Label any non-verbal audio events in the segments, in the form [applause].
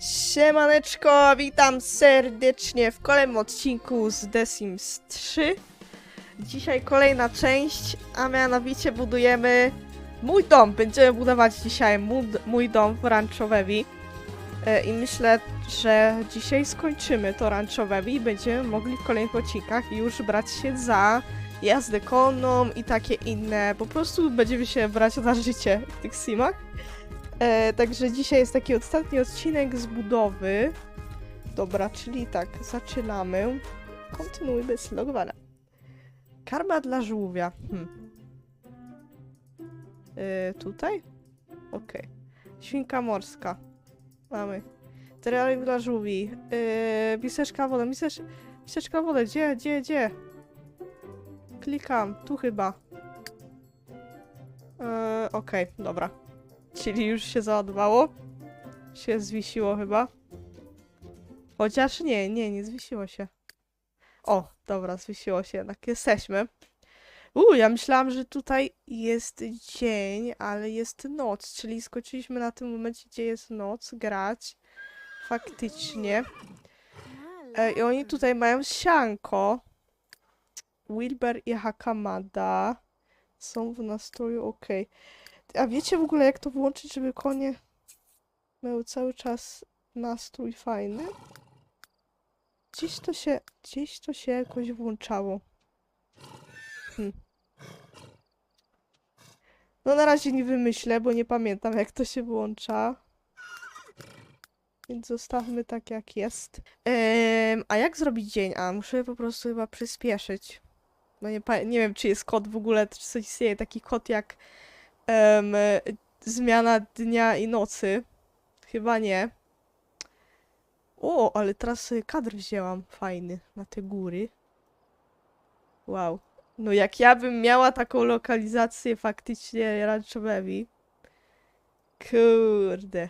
Siemaneczko, witam serdecznie w kolejnym odcinku z The Sims 3. Dzisiaj kolejna część, a mianowicie budujemy mój dom. Będziemy budować dzisiaj mój, dom w Rancho Vevi. E, I myślę, że dzisiaj skończymy to Rancho Vevi i będziemy mogli w kolejnych odcinkach już brać się za jazdę konną i takie inne. Po prostu będziemy się brać za życie w tych simach. E, także dzisiaj jest taki ostatni odcinek z budowy. Dobra, czyli tak, zaczynamy. Kontynuuj bez. Karma dla żółwia. Hmm. E, tutaj? Okej. Świnka morska. Mamy. Terrarium dla żółwi. E, miseczka woda. Misecz... Miseczka woda. Gdzie, gdzie, gdzie? Klikam. Tu chyba. E, Okej, dobra. Czyli już się załadowało. Się zwiesiło chyba. Chociaż nie, nie, nie zwiesiło się. O, dobra, zwiesiło się, jednak jesteśmy. Uuu, ja myślałam, że tutaj jest dzień, ale jest noc, czyli skończyliśmy na tym momencie, gdzie jest noc, grać. Faktycznie. E, I oni tutaj mają sianko. Wilber i Hakamada są w nastroju ok. A wiecie w ogóle jak to włączyć, żeby konie miały cały czas nastrój fajny? Gdzieś to się, gdzieś to się jakoś włączało. Hm. No na razie nie wymyślę, bo nie pamiętam jak to się włącza. Więc zostawmy tak jak jest. Em, a jak zrobić dzień? A, muszę po prostu chyba przyspieszyć. No nie, nie wiem, czy jest kod w ogóle, czy coś istnieje taki kod jak zmiana dnia i nocy. Chyba nie. O, ale teraz kadr wzięłam fajny na te góry. Wow. No jak ja bym miała taką lokalizację faktycznie Rancho Baby. Kurde.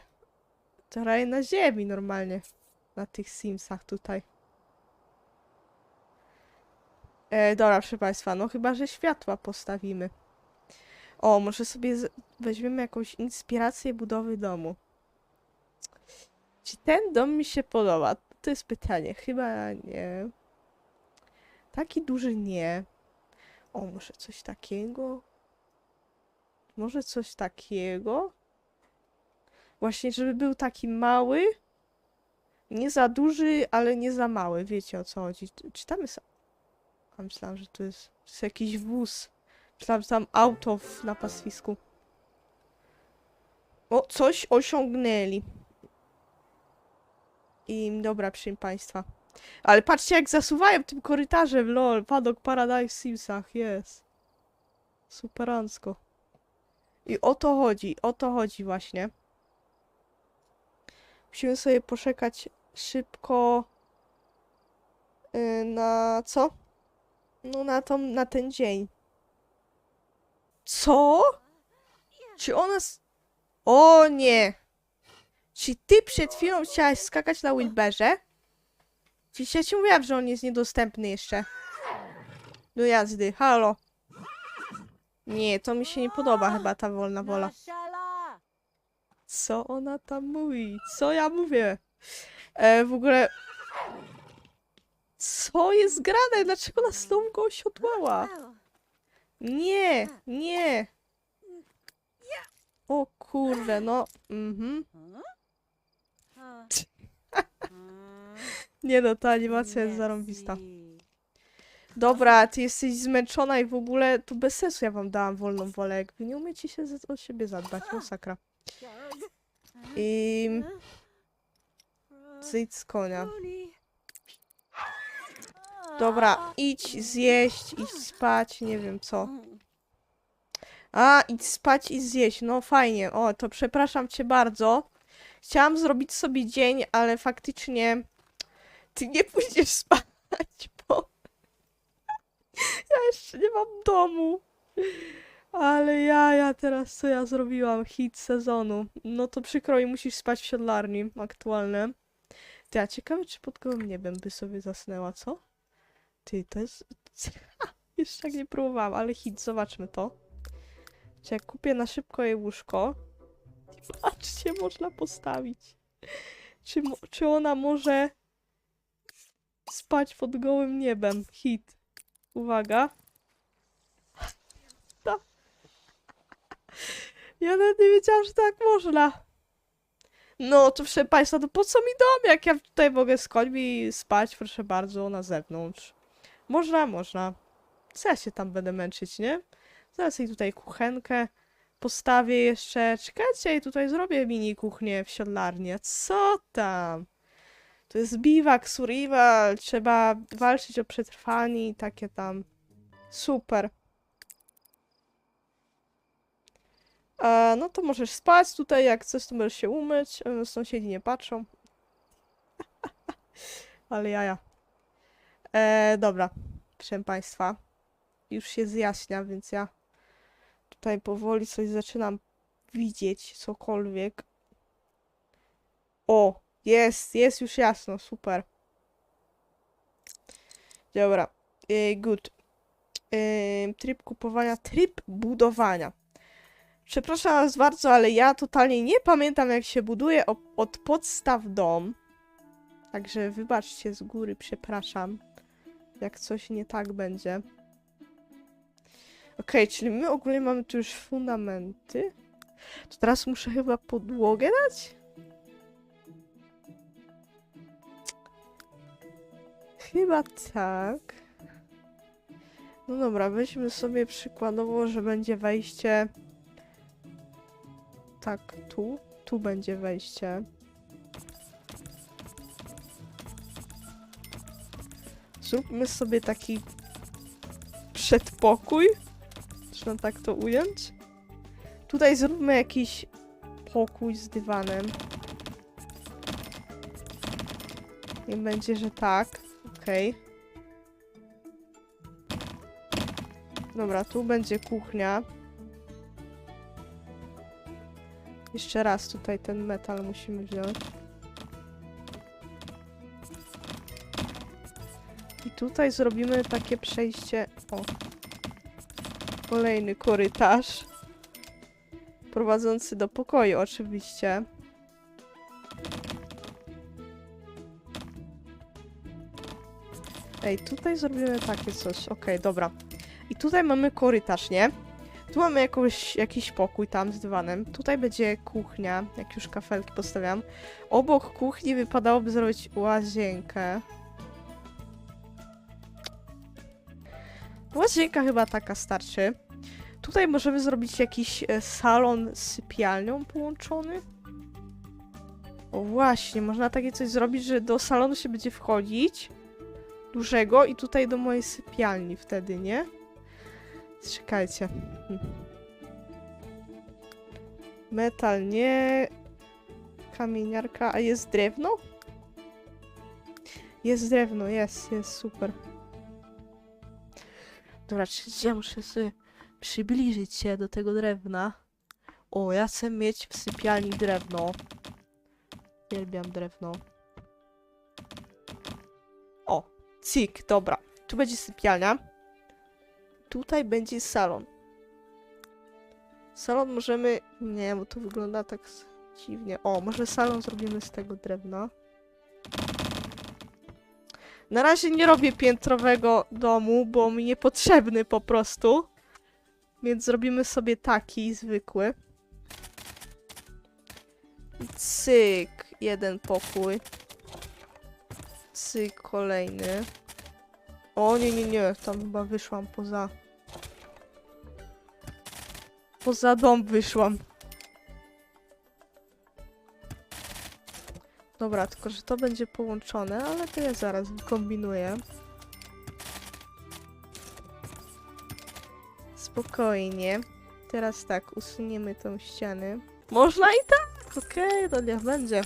To raj na ziemi normalnie. Na tych Simsach tutaj. E, dobra, proszę Państwa, no chyba, że światła postawimy. O, może sobie weźmiemy jakąś inspirację budowy domu. Czy ten dom mi się podoba? To jest pytanie. Chyba nie. Taki duży nie. O, może coś takiego? Może coś takiego? Właśnie, żeby był taki mały. Nie za duży, ale nie za mały. Wiecie o co chodzi. Czy tam jest... A myślałam, że to jest, to jest jakiś wóz. Że tam auto w, na pastwisku. O, coś osiągnęli. I dobra, proszę państwa. Ale patrzcie, jak zasuwają tym korytarzem, lol. Padok Paradise w Simsach, jest. Superancko. I o to chodzi, o to chodzi właśnie. Musimy sobie poczekać szybko yy, na co? No na, tą, na ten dzień. Co? Czy ona... O nie! Czy ty przed chwilą chciałaś skakać na Wilberze? Czy ja ci mówiłam, że on jest niedostępny jeszcze? Do jazdy, halo. Nie, to mi się nie podoba chyba ta wolna wola. Co ona tam mówi? Co ja mówię? E, w ogóle... Co jest grane? Dlaczego na znowu go osiodłała? Nie, nie. O kurde, no. Mhm. Nie no, ta animacja jest zarąbista. Dobra, ty jesteś zmęczona i w ogóle to bez sensu ja wam dałam wolną wolę. Jak wy nie umiecie się o siebie zadbać, masakra. I zejdź z konia. Dobra, idź zjeść, idź spać, nie wiem co. A, idź spać i zjeść, no fajnie. O, to przepraszam cię bardzo. Chciałam zrobić sobie dzień, ale faktycznie ty nie pójdziesz [laughs] spać, bo ja jeszcze nie mam domu. Ale ja, ja teraz co ja zrobiłam? Hit sezonu. No to przykro i musisz spać w siodlarni aktualne. Ty, a ciekawe czy pod gołym niebem by sobie zasnęła, co? Ty, to jest... [laughs] Jeszcze tak nie próbowałam, ale hit, zobaczmy to. Czy jak kupię na szybko jej łóżko... [laughs] Patrzcie, można postawić. Czy, czy ona może spać pod gołym niebem? Hit. Uwaga. [laughs] Ja nawet nie wiedziałam, że tak można. No to proszę Państwa, to po co mi dom, jak ja tutaj mogę z końmi spać, proszę bardzo, na zewnątrz. Można, można. Co ja się tam będę męczyć, nie? Zaraz jej tutaj kuchenkę postawię jeszcze. Czekajcie, i tutaj zrobię mini kuchnię w siodlarnię. Co tam? To jest biwak, survival, trzeba walczyć o przetrwanie i takie tam. Super. E, no to możesz spać tutaj, jak coś, to możesz się umyć. E, sąsiedzi nie patrzą. [laughs] Ale jaja. E, dobra, proszę Państwa. Już się zjaśnia, więc ja tutaj powoli coś zaczynam widzieć, cokolwiek. O, jest, jest już jasno, super. Dobra, e, good. E, tryb kupowania, tryb budowania. Przepraszam was bardzo, ale ja totalnie nie pamiętam jak się buduje od podstaw dom. Także wybaczcie z góry, przepraszam. Jak coś nie tak będzie. Okej, czyli my ogólnie mamy tu już fundamenty. To teraz muszę chyba podłogę dać? Chyba tak. No dobra, weźmy sobie przykładowo, że będzie wejście tak tu. Tu będzie wejście. Zróbmy sobie taki przedpokój. Można tak to ująć. Tutaj zróbmy jakiś pokój z dywanem. Nie będzie, że tak. Okej. Dobra, tu będzie kuchnia. Jeszcze raz tutaj ten metal musimy wziąć. Tutaj zrobimy takie przejście. O. Kolejny korytarz. Prowadzący do pokoju, oczywiście. Ej, tutaj zrobimy takie coś. Okej, dobra. I tutaj mamy korytarz, nie? Tu mamy jakąś, jakiś pokój tam z dywanem. Tutaj będzie kuchnia, jak już kafelki postawiam. Obok kuchni wypadałoby zrobić łazienkę. Łazienka chyba taka starczy. Tutaj możemy zrobić jakiś e, salon z sypialnią połączony. O właśnie, można takie coś zrobić, że do salonu się będzie wchodzić dużego i tutaj do mojej sypialni wtedy, nie? Czekajcie. Metal nie. Kamieniarka. A jest drewno? Jest drewno, jest, jest super. Dobra, czy ja muszę sobie przybliżyć się do tego drewna. O, ja chcę mieć w sypialni drewno. Uwielbiam drewno. O, cik, dobra. Tu będzie sypialnia. Tutaj będzie salon. Salon możemy... Nie, bo to wygląda tak dziwnie. O, może salon zrobimy z tego drewna. Na razie nie robię piętrowego domu, bo mi niepotrzebny po prostu. Więc zrobimy sobie taki zwykły. Cyk, jeden pokój. Cyk, kolejny. O nie, nie, nie, tam chyba wyszłam poza... Poza dom wyszłam. Dobra, tylko że to będzie połączone, ale to ja zaraz kombinuję. Spokojnie. Teraz tak, usuniemy tą ścianę. Można i tak, okej, to niech będzie.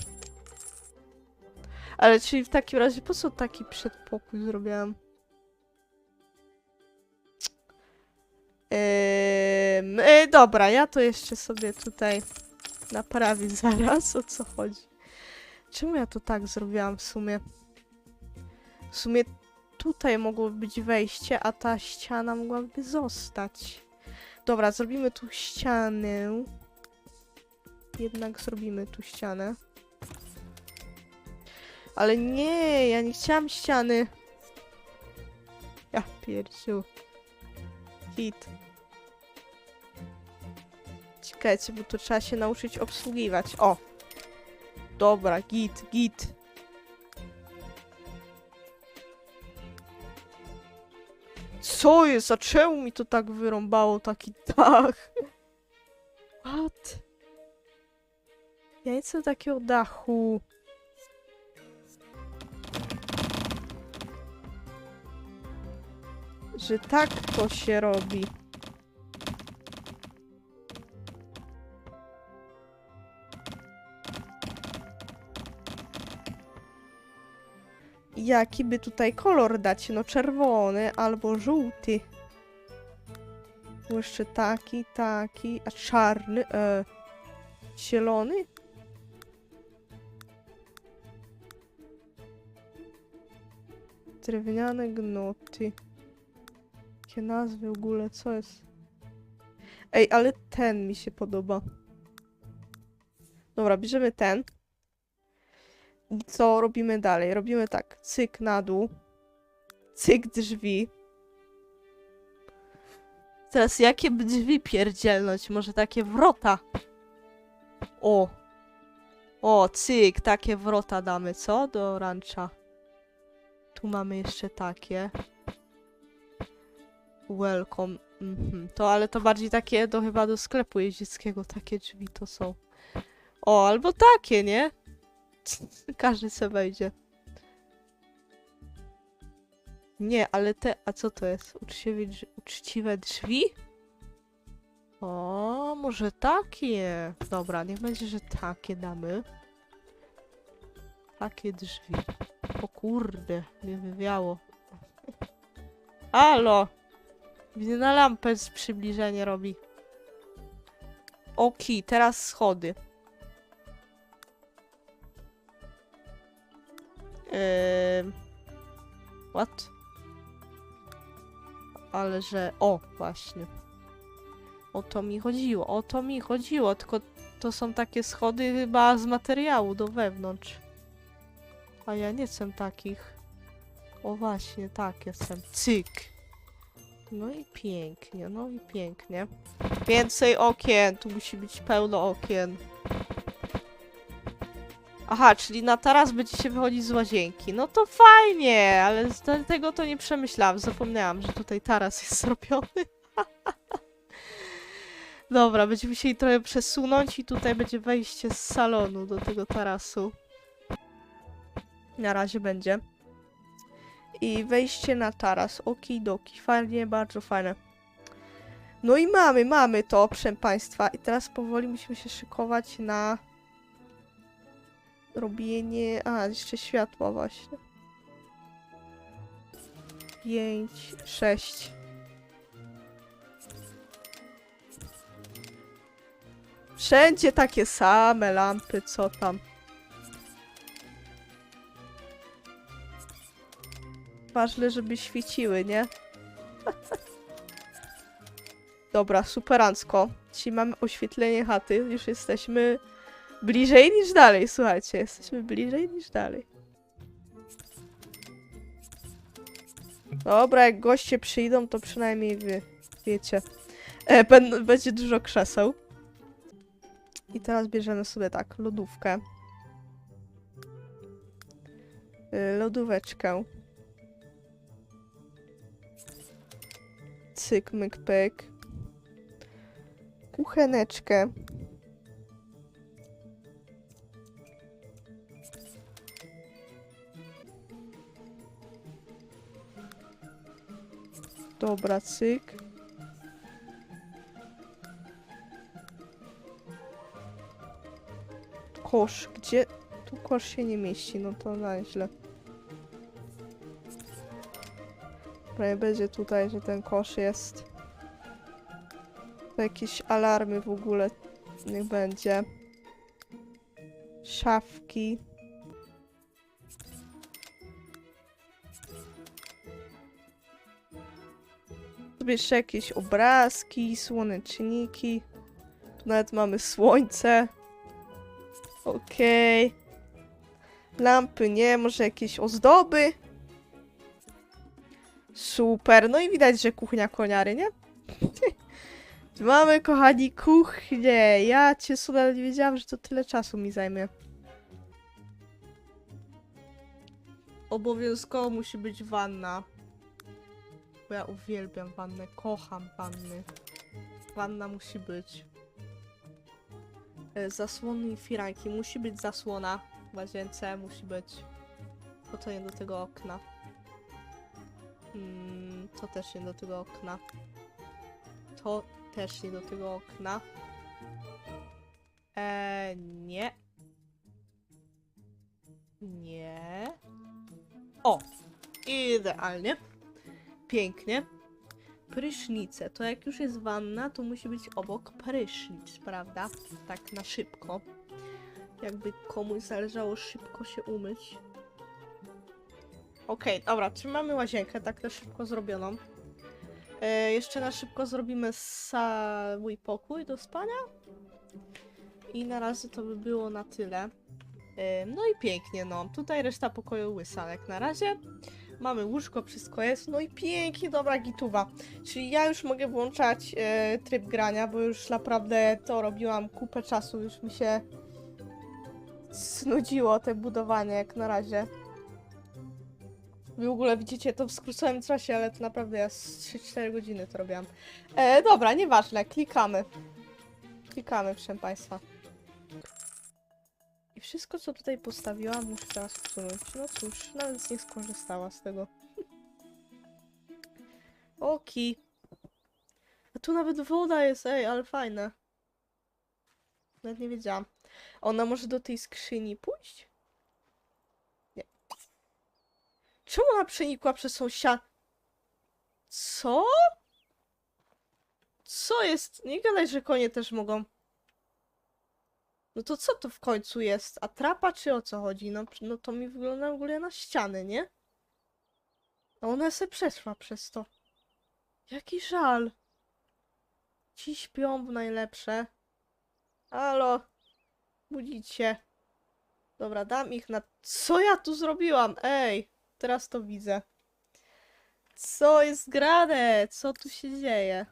Ale czyli w takim razie, po co taki przedpokój zrobiłam? E, dobra, ja to jeszcze sobie tutaj naprawię zaraz, o co chodzi. Czemu ja to tak zrobiłam w sumie? W sumie tutaj mogło być wejście, a ta ściana mogłaby zostać. Dobra, zrobimy tu ścianę. Jednak zrobimy tu ścianę. Ale nie, ja nie chciałam ściany. Ja pierdziu. Hit. Czekajcie, bo to trzeba się nauczyć obsługiwać. O! Dobra, git, git. Co jest? A czemu mi to tak wyrąbało taki dach? What? Ja nie chcę takiego dachu. Że tak to się robi. Jaki by tutaj kolor dać? No czerwony albo żółty. Jeszcze taki, taki, a czarny, e, zielony? Drewniane gnoty. Jakie nazwy w ogóle, co jest? Ej, ale ten mi się podoba. Dobra, bierzemy ten. I co robimy dalej? Robimy tak, cyk na dół. Cyk drzwi. Teraz jakie drzwi pierdzielnąć? Może takie wrota? O! O, cyk, takie wrota damy, co? Do rancza. Tu mamy jeszcze takie. Welcome. Mhm. To, ale to bardziej takie, to chyba do sklepu jeździeckiego takie drzwi to są. O, albo takie, nie? [laughs] Każdy se wejdzie. Nie, ale te... A co to jest? Uczciwe, uczciwe drzwi? O, może takie. Dobra, niech będzie, że takie damy. Takie drzwi. O kurde, mnie wywiało. [laughs] Halo! Widzę na lampę z przybliżenie robi. Oki, teraz schody. Eee... What? Ale że... O, właśnie. O to mi chodziło, o to mi chodziło, tylko to są takie schody chyba z materiału do wewnątrz. A ja nie chcę takich. O właśnie, tak jestem. Cyk. No i pięknie, no i pięknie. Więcej okien, tu musi być pełno okien. Aha, czyli na taras będzie się wychodzić z łazienki. No to fajnie, ale z te- tego to nie przemyślałam. Zapomniałam, że tutaj taras jest [laughs] zrobiony. Dobra, będziemy musieli trochę przesunąć i tutaj będzie wejście z salonu do tego tarasu. Na razie będzie. I wejście na taras. Okidoki. Fajnie, bardzo fajne. No i mamy, mamy to, proszę Państwa. I teraz powoli musimy się szykować na robienie... A, jeszcze światła właśnie. Pięć, sześć. Wszędzie takie same lampy, co tam. Ważne, żeby świeciły, nie? [laughs] Dobra, superancko. Dzisiaj mamy oświetlenie chaty. Już jesteśmy bliżej niż dalej, słuchajcie. Jesteśmy bliżej niż dalej. Dobra, jak goście przyjdą, to przynajmniej wy wiecie. E, ben, będzie dużo krzeseł. I teraz bierzemy sobie tak, lodówkę. Y, Lodóweczkę. Cyk, myk, pyk. Kucheneczkę. Dobra, cyk. Kosz, gdzie? Tu kosz się nie mieści, no to na źle. Prawie będzie tutaj, że ten kosz jest. To jakieś alarmy w ogóle niech będzie. Szafki. Tu jeszcze jakieś obrazki, słoneczniki. Tu nawet mamy słońce. Okej. Lampy nie, może jakieś ozdoby. Super, no i widać, że kuchnia koniary, nie? [laughs] Mamy, kochani, kuchnię. Ja cię sobie nie wiedziałam, że to tyle czasu mi zajmie. Obowiązkowo musi być wanna. Bo ja uwielbiam wannę, kocham wanny. Wanna musi być. E, Zasłony i firanki. Musi być zasłona w łazience, musi być. To to nie do tego okna. Mm, to też nie do tego okna. To też nie do tego okna. Eee, nie. Nie. O! Idealnie. Pięknie. Prysznice. To jak już jest wanna, to musi być obok prysznic, prawda? Tak na szybko. Jakby komuś zależało szybko się umyć. Okej, dobra, czy mamy łazienkę tak na szybko zrobioną? E, jeszcze na szybko zrobimy mój pokój do spania. I na razie to by było na tyle. E, no i pięknie, no. Tutaj reszta pokoju łysa, jak na razie. Mamy łóżko, wszystko jest. No i pięknie, dobra gituwa. Czyli ja już mogę włączać e, tryb grania, bo już naprawdę to robiłam kupę czasu. Już mi się znudziło te budowanie, jak na razie. Wy w ogóle widzicie to w skróconym czasie, ale to naprawdę ja z 3-4 godziny to robiłam. E, dobra, nieważne, klikamy. Klikamy, proszę Państwa. I wszystko, co tutaj postawiłam, muszę teraz usunąć. No cóż, nawet nie skorzystała z tego. [laughs] Oki. A tu nawet woda jest, ej, ale fajne. Nawet nie wiedziałam. Ona może do tej skrzyni pójść? Nie. Czemu ona przenikła przez sąsiad... Co? Co jest? Nie gadaj, że konie też mogą. No to co to w końcu jest? Atrapa czy o co chodzi? No, no to mi wygląda w ogóle na ściany, nie? A ona se przeszła przez to. Jaki żal. Ci śpią w najlepsze. Halo. Budzić się. Dobra, dam ich na... Co ja tu zrobiłam? Ej, teraz to widzę. Co jest grane? Co tu się dzieje?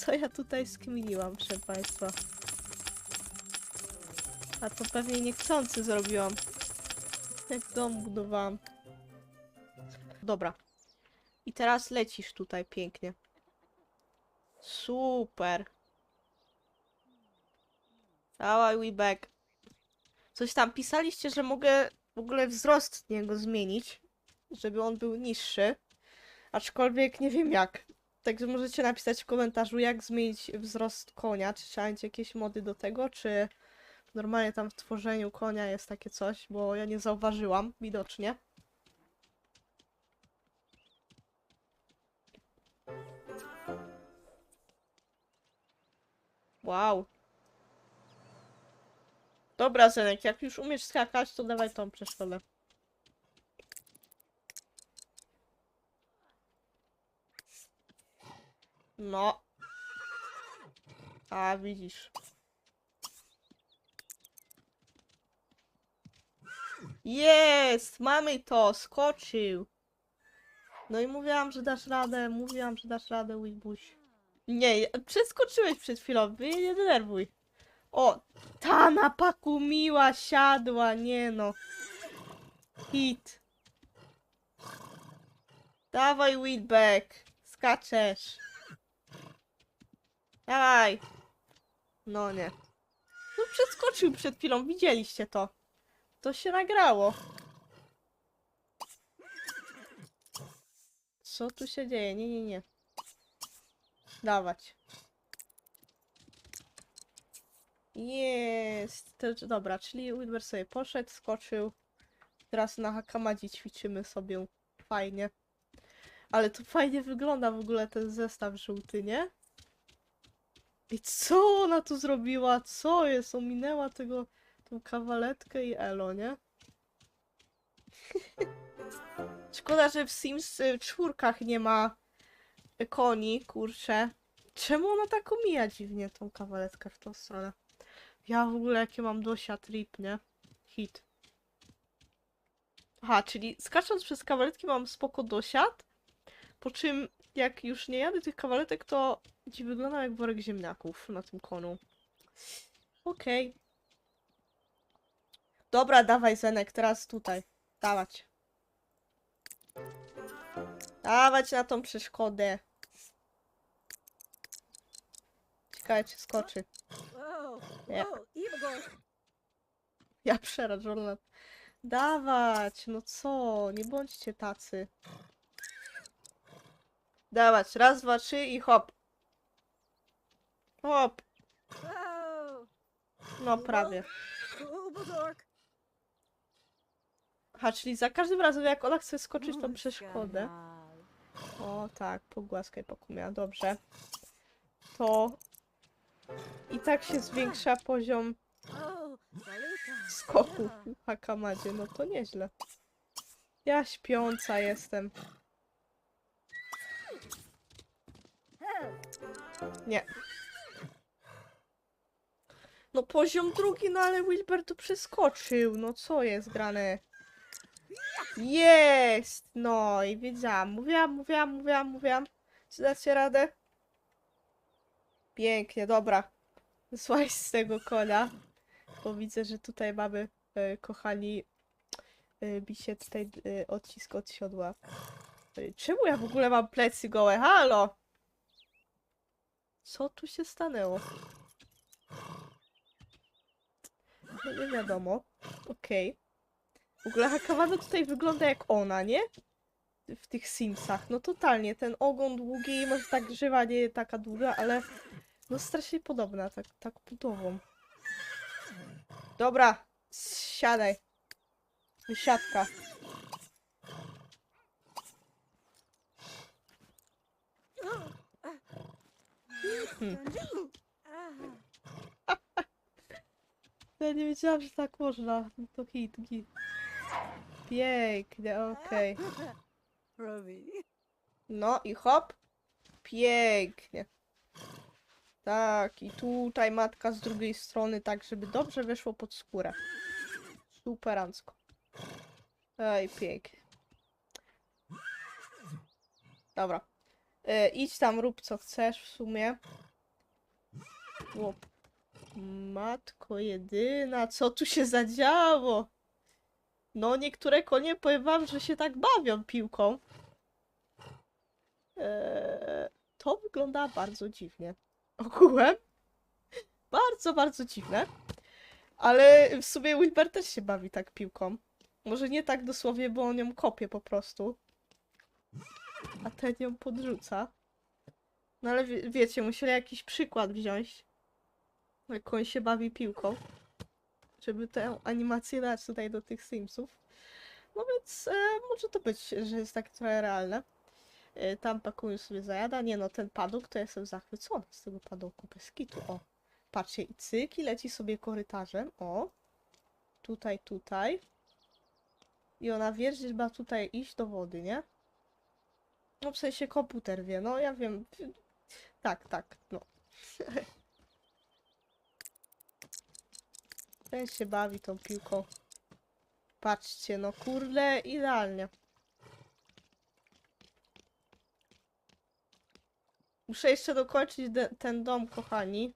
Co ja tutaj skminiłam, proszę państwa? A to pewnie niechcący zrobiłam. Jak dom budowałam. Dobra. I teraz lecisz tutaj pięknie. Super. Dawaj, Weeback. Coś tam pisaliście, że mogę w ogóle wzrost niego zmienić, żeby on był niższy. Aczkolwiek nie wiem jak. Także możecie napisać w komentarzu, jak zmienić wzrost konia. Czy trzeba mieć jakieś mody do tego, czy normalnie tam w tworzeniu konia jest takie coś, bo ja nie zauważyłam, widocznie. Wow. Dobra, Zenek, jak już umiesz skakać, to dawaj tą przeszkodę. No. A, widzisz. Jest! Mamy to! Skoczył! No i mówiłam, że dasz radę, mówiłam, że dasz radę, Wibuś. Nie, przeskoczyłeś przed chwilą, nie denerwuj. O, ta na paku miła siadła, nie no. Hit. Dawaj, Whitback. Skaczesz. Dawaj. No nie. No przeskoczył przed chwilą, widzieliście to. To się nagrało. Co tu się dzieje? Nie, nie, nie. Dawać. Jest. To, dobra, czyli Wilber sobie poszedł, skoczył. Teraz na Hakamadzi ćwiczymy sobie. Fajnie. Ale to fajnie wygląda w ogóle ten zestaw żółty, nie? I co ona tu zrobiła? Co jest? Ominęła tego, tą kawaletkę i Elo, nie? [laughs] Szkoda, że w Sims y, czwórkach nie ma koni, kurczę. Czemu ona tak omija dziwnie tą kawaletkę w tą stronę? Ja w ogóle jakie mam dosia trip, nie? Hit. Aha, czyli skacząc przez kawaletki mam spoko dosiad, po czym jak już nie jadę tych kawaletek, to ci wygląda jak worek ziemniaków na tym konu. Okej. Dobra, dawaj Zenek, teraz tutaj. Dawać. Dawać na tą przeszkodę. Ciekawe czy skoczy. Igor. Ja przerażona. Dawać, no co, nie bądźcie tacy. Dawać, raz, dwa, trzy i hop. Hop, no prawie. Aha, czyli za każdym razem jak ona chce skoczyć tą przeszkodę. O tak, pogłaskaj pokumia, dobrze. To i tak się zwiększa poziom skoku w Hakamadzie, no to nieźle. Ja śpiąca jestem. Nie. No poziom drugi, no ale Wilber tu przeskoczył. No co jest grane? Jest! No i wiedziałam. Mówiłam, mówiłam, mówiłam, mówiłam. Czy dacie radę? Pięknie, dobra. Słuchaj z tego konia. Bo widzę, że tutaj mamy, e, kochani, e, bisie tutaj e, odcisk od siodła. E, Czemu ja w ogóle mam plecy gołe? Halo! Co tu się stanęło? No nie wiadomo. Okej. W ogóle Hakawada tutaj wygląda jak ona, nie? W tych Simsach. No totalnie. Ten ogon długi, może tak grzywa nie taka długa, ale no strasznie podobna, tak, tak budową. Dobra, siadaj. Siadka. Hmm. Ah, Ja nie wiedziałam, że tak można. No to hit, git. Pięknie, okej. No i hop. Pięknie. Tak, i tutaj matka z drugiej strony, tak żeby dobrze weszło pod skórę. Superancko. Ej, pięknie. Dobra. E, idź tam, rób co chcesz w sumie. Łop. Matko jedyna, co tu się zadziało? No, niektóre konie powiem wam, że się tak bawią piłką. Eee, to wygląda bardzo dziwnie. Ogółem. Bardzo, bardzo dziwne. Ale w sumie Wilber też się bawi tak piłką. Może nie tak dosłownie, bo on ją kopie po prostu. A ten ją podrzuca. No ale wie, wiecie, musieli jakiś przykład wziąć. Jak on się bawi piłką. Żeby tę animację dać tutaj do tych Simsów. No więc e, może to być, że jest tak trochę realne. E, Tam pakuję sobie zajada. Nie no, ten padok to jestem zachwycona z tego padoku bez kitu. O, patrzcie, i cyk, i leci sobie korytarzem. O, tutaj, tutaj. I ona wie, że ma tutaj iść do wody, nie? No w sensie komputer wie, no ja wiem. Tak, tak, no. [laughs] Ten się bawi tą piłką. Patrzcie, no kurde, idealnie. Muszę jeszcze dokończyć ten dom, kochani.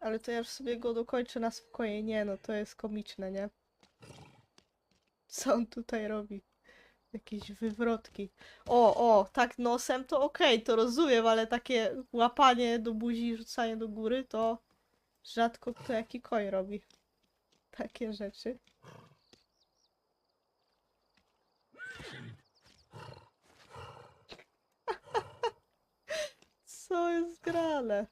Ale to ja już sobie go dokończę na spokojnie. Nie, no to jest komiczne, nie? Co on tutaj robi? Jakieś wywrotki. O, o, tak nosem to okej, to rozumiem, ale takie łapanie do buzi rzucanie do góry to rzadko kto jaki koń robi. Takie rzeczy. [laughs] Co jest grane?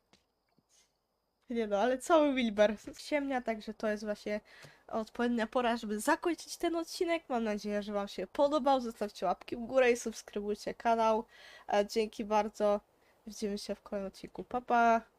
Nie no, ale cały Wilber ciemnia, także to jest właśnie odpowiednia pora, żeby zakończyć ten odcinek. Mam nadzieję, że Wam się podobał. Zostawcie łapki w górę i subskrybujcie kanał. Dzięki bardzo. Widzimy się w kolejnym odcinku. Pa, pa!